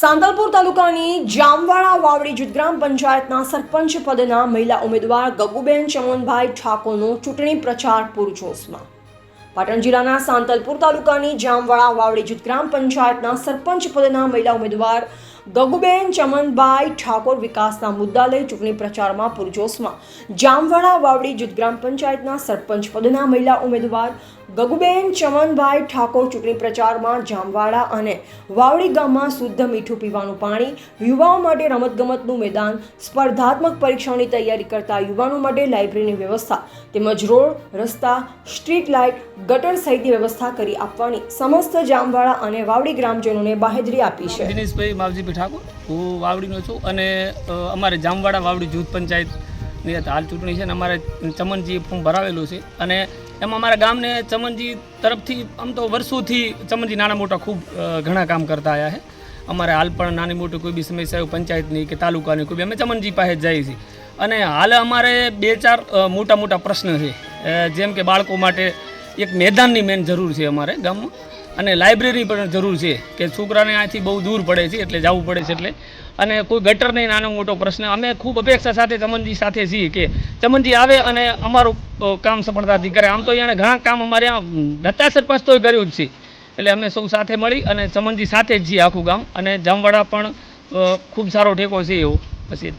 સાંતલપુર તાલુકાની જામવાડા વાવડી જુદગ્રામ ગ્રામ પંચાયતના સરપંચ પદના મહિલા ઉમેદવાર ગગુબેન ચમનભાઈ ઠાકોરનો ચૂંટણી પ્રચાર પૂરજોશમાં. પાટણ જિલ્લાના સાંતલપુર તાલુકાની જામવાળા વાવડી જુદગ્રામ પંચાયતના સરપંચ પદના મહિલા ઉમેદવાર ગગુબેન ચમનભાઈ ઠાકોર વિકાસના મુદ્દા લઈ ચૂંટણી પ્રચારમાં પૂરજોશમાં. જામવાડા વાવડી જુદગ્રામ પંચાયતના સરપંચ પદના મહિલા ઉમેદવાર ગગુબેન ચમનભાઈ ઠાકોર ચૂંટણી પ્રચારમાં જામવાડા અને વાવડી ગામમાં શુદ્ધ મીઠું પીવાનું પાણી, યુવાઓ માટે રમતગમતનું મેદાન, સ્પર્ધાત્મક પરીક્ષાની તૈયારી કરતા યુવાનો માટે લાઇબ્રેરીની વ્યવસ્થા તેમજ રોડ, રસ્તા, સ્ટ્રીટ લાઇટ, ગટર સહિતની વ્યવસ્થા કરી આપવાની સમસ્ત જામવાડા અને વાવડી ગ્રામજનોને બાહેધરી આપી છે. દિનેશભાઈ, માવજીભાઈ ઠાકોર, હું વાવડીનો છું અને અમારે જામવાડા વાવડી જૂથ પંચાયતની હાલ ચૂંટણી છે ને અમારે ચમનજી ફોર્મ ભરાવેલું છે અને એમાં અમારા ગામને ચમનજી તરફથી, આમ તો વર્ષોથી ચમનજી નાના મોટા ખૂબ ઘણા કામ કરતા આવ્યા છે. અમારે હાલ પણ નાની મોટી કોઈ બી સમસ્યા પંચાયતની કે તાલુકાની કોઈ બી, અમે ચમનજી પાસે જઈએ છીએ. અને હાલ અમારે બે ચાર મોટા મોટા પ્રશ્ન છે. જેમ કે બાળકો માટે એક મેદાનની મેન જરૂર છે અમારે ગામમાં. અને લાઇબ્રેરી પણ જરૂર છે કે છોકરાને અહીંથી બહુ દૂર પડે છે, એટલે જવું પડે છે એટલે. અને કોઈ ગટર નહીં, નાનો મોટો પ્રશ્ન. અમે ખૂબ અપેક્ષા સાથે ચમનજી સાથે છીએ કે ચમનજી આવે અને અમારું કામ સફળતાથી કરે. આમ તો એણે ઘણા કામ અમારે દત્તા સરપંચ તોય કર્યું જ છે. એટલે અમે સૌ સાથે મળી અને ચમનજી સાથે જ છીએ આખું ગામ. અને જામવાડા પણ ખૂબ સારો ટેકો છે એવો. પછી